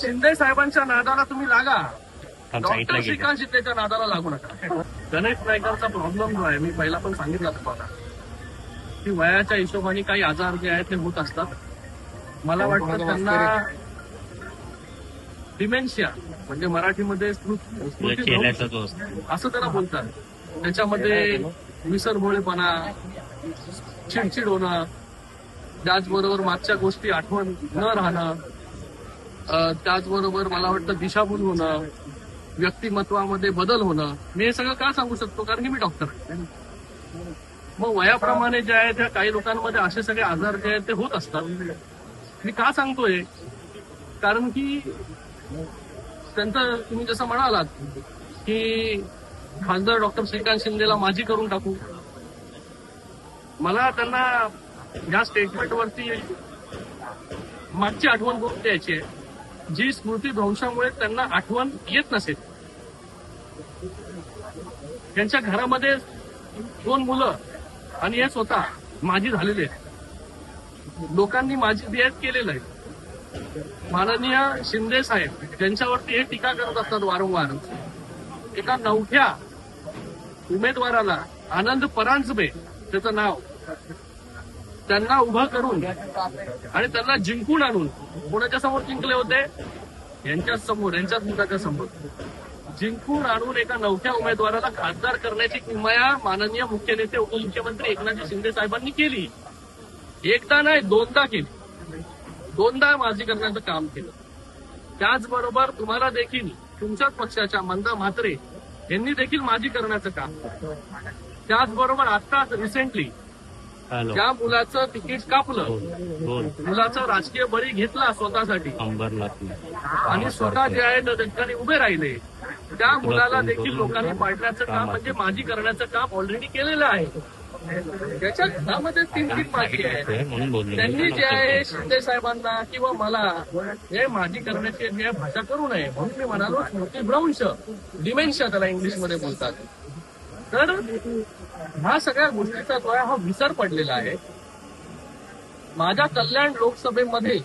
शिंदे साहेबांच्या नादाला तुम्ही लागा. डॉक्टर. श्रीकांत शिंदेच्या नादाला लागू नका. गणेश नायकरचा प्रॉब्लेम जो आहे मी पहिला पण सांगितला तुम्हाला. की वयाच्या हिशोबाने काही आजार जे आहेत ते होत असतात. मला वाटतं त्यांना डिमेन्शिया म्हणजे मराठीमध्ये असतो. असं त्याला बोलतात. त्याच्यामध्ये विसरभोळेपणा चिडचिड होणं त्याचबरोबर मागच्या गोष्टी आठवण न राहणं त्याचबरोबर मला वाटतं दिशाभूल होणं व्यक्तिमत्वामध्ये बदल होणं मी हे सगळं का सांगू शकतो? कारण की मी डॉक्टर आहे मग वयाप्रमाणे जे आहे त्या काही लोकांमध्ये असे सगळे आजार जे आहेत ते होत असतात. मी का सांगतोय? कारण की त्यांचं तुम्ही जसं म्हणालात की खासदार डॉक्टर श्रीकांत शिंदेला माझी करून टाकू. मला त्यांना या स्टेटमेंटवरती मागची आठवण करून द्यायची आहे. जी स्मृती भ्रंशामुळे त्यांना आठवण येत नसेल. त्यांच्या घरामध्ये दोन मुलं आणि हे स्वतः माझी झालेले आहेत. लोकांनी माझी देयत केलेलं आहे. माननीय शिंदे साहेब ज्यांच्यावरती हे टीका करत असतात वारंवार एका नवख्या उमेदवाराला आनंद परांजबे त्याचं नाव त्यांना उभं करून आणि त्यांना जिंकून आणून कोणाच्या समोर जिंकले होते? यांच्याच समोर यांच्याच मुखाच्या समोर. जिंकून आणून एका नवख्या उमेदवाराला खासदार करण्याची किमया माननीय मुख्य नेते उपमुख्यमंत्री एकनाथ शिंदे साहेबांनी केली. एकदा नाही दोनदा केली. दोनदा माझी करण्याचं काम केलं. त्याचबरोबर तुम्हाला देखील तुमच्याच पक्षाच्या मंदा म्हात्रे यांनी देखील माझी करण्याचं काम केलं. त्याचबरोबर आत्ताच रिसेंटली ज्या मुलाचं तिकीट कापलं बोल बोल मुलाचा राजकीय बळी घेतला स्वतःसाठी. आणि स्वतः जे आहे त्या ठिकाणी उभे राहिले. त्या मुलाला देखील लोकांनी पाडण्याचं काम म्हणजे माझी करण्याचं काम ऑलरेडी केलेलं आहे. त्याच्या घरामध्ये तीन तीन माझी आहे. म्हणून बोललो. त्यांनी जे आहे शिंदे साहेबांना किंवा मला हे माझी करण्याची जे भाषा करू नये म्हणून मी म्हणालो स्मृतीभ्रंश डिमेन्शिया त्याला इंग्लिशमध्ये बोलतात. तर ह्या सगळ्या गोष्टीचा थोडा हा विसर पडलेला आहे. माझ्या कल्याण लोकसभेमध्ये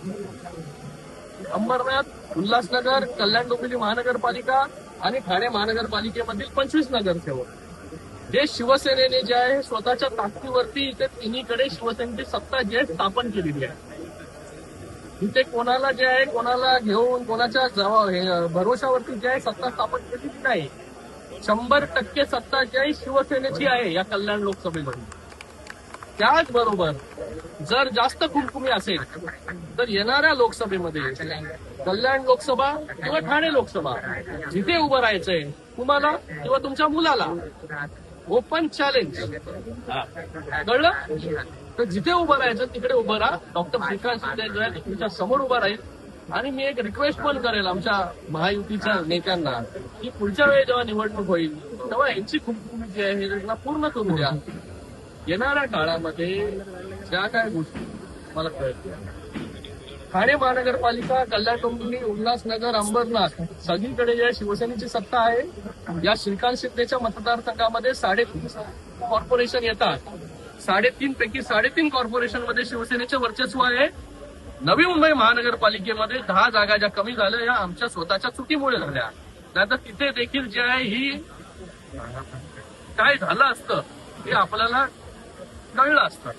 अंबरनाथ उल्हासनगर कल्याण डोंबिवली महानगरपालिका आणि ठाणे महानगरपालिकेमधील पंचवीस नगरसेवक. जे शिवसेनेने जे आहे स्वतःच्या ताकदीवरती इथे तिन्हीकडे शिवसेनेची सत्ता जी आहे स्थापन केलेली आहे. इथे कोणाला जे आहे कोणाला घेऊन कोणाच्या जवा- भरोशावरती जे आहे सत्ता स्थापन केलेली नाही. शंभर टक्के सत्ता जी शिवसेनेची आहे या कल्याण लोकसभेमध्ये. त्याचबरोबर जर जास्त कुमकुमी असेल तर येणाऱ्या लोकसभेमध्ये कल्याण लोकसभा किंवा ठाणे लोकसभा जिथे उभं राहायचंय तुम्हाला किंवा तुमच्या मुलाला ओपन चॅलेंज कळलं? तर जिथे उभं राहायचं तिकडे उभं राहा. डॉक्टर श्रीकांत शिंदे जो आहे तुमच्यासमोर उभा राहील आणि मी एक रिक्वेस्ट पण करेल आमच्या महायुतीच्या नेत्यांना की पुढच्या वेळी जेव्हा निवडणूक होईल तेव्हा यांची खूप जी आहे हे पूर्ण करू द्या. येणाऱ्या काळामध्ये ज्या काय गोष्टी मला कळतील. ठाणे महानगरपालिका कल्याण डोंबिवली उल्हासनगर अंबरनाथ सगळीकडे जे शिवसेनेची सत्ता आहे. या श्रीकांत शिंदेच्या मतदारसंघामध्ये साडेतीन कॉर्पोरेशन येतात. साडेतीन पैकी साडेतीन कॉर्पोरेशनमध्ये शिवसेनेचे वर्चस्व आहे. नवी मुंबई महानगरपालिकेमध्ये दहा जागा ज्या कमी झाल्या या आमच्या स्वतःच्या चुकीमुळे झाल्या. नाहीतर तिथे देखील जे आहे ही काय झालं असतं हे आपल्याला कळलं असतं.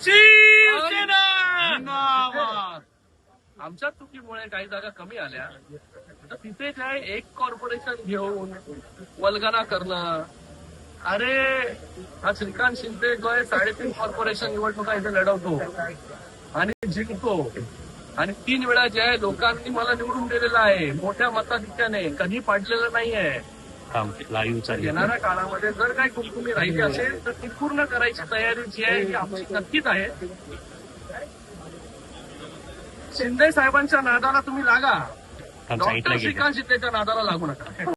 आमच्या चुकीमुळे काही जागा कमी आल्या. तर तिथे आहे एक कॉर्पोरेशन घेऊन वल्गना करणं. अरे हा श्रीकांत शिंदे जो आहे साडेतीन कॉर्पोरेशन निवडणुका इथे लढवतो आणि जिंकतो. आणि तीन वेळा जे आहे लोकांनी मला निवडून दिलेलं आहे. मोठ्या मताधिक्याने. कधी पाडलेलं नाहीये. येणाऱ्या काळामध्ये जर काही कुमकुमी राहिली असेल तर ती पूर्ण करायची तयारी जी आहे ही आमची नक्कीच आहे. शिंदे साहेबांच्या नादाला तुम्ही लागा. डॉक्टर. श्रीकांत शिंदेच्या नादाला लागू नका.